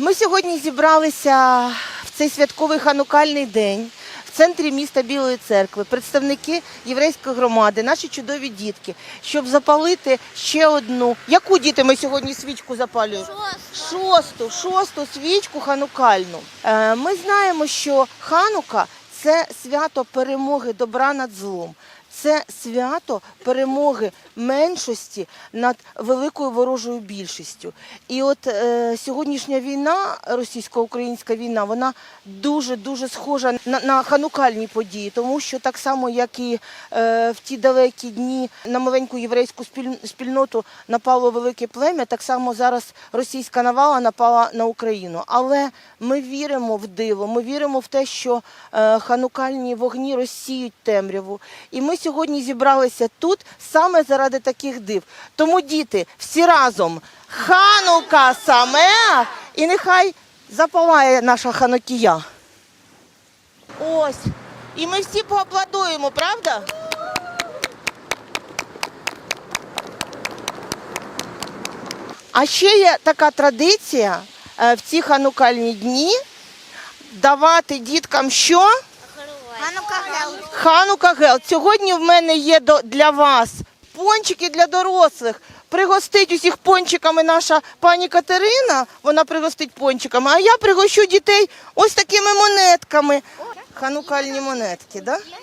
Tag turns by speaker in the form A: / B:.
A: Ми сьогодні зібралися в цей святковий ханукальний день в центрі міста Білої церкви, представники єврейської громади, наші чудові дітки, щоб запалити ще одну. Яку діти ми сьогодні свічку запалюємо? Шосту, шосту свічку ханукальну. Е, Ми знаємо, що ханука це свято перемоги добра над злом. Це свято перемоги меншості над великою ворожою більшістю. І от е, сьогоднішня війна, російсько-українська війна, вона дуже дуже схожа на, на ханукальні події, тому що так само, як і е, в ті далекі дні на маленьку єврейську спіль- спільноту напало велике плем'я, так само зараз російська навала напала на Україну. Але ми віримо в диво, ми віримо в те, що е, ханукальні вогні розсіють темряву. І ми сьогодні зібралися тут саме заради таких див. Тому, діти, всі разом ханука саме, і нехай запалає наша ханукія. Ось. І ми всі поаплодуємо, правда? А ще є така традиція е, в ці ханукальні дні давати діткам що? Ханука Гел. Сьогодні в мене є для вас пончики для дорослих. Пригостить усіх пончиками наша пані Катерина. Вона пригостить пончиками, а я пригощу дітей ось такими монетками. Ханукальні монетки, так? Да?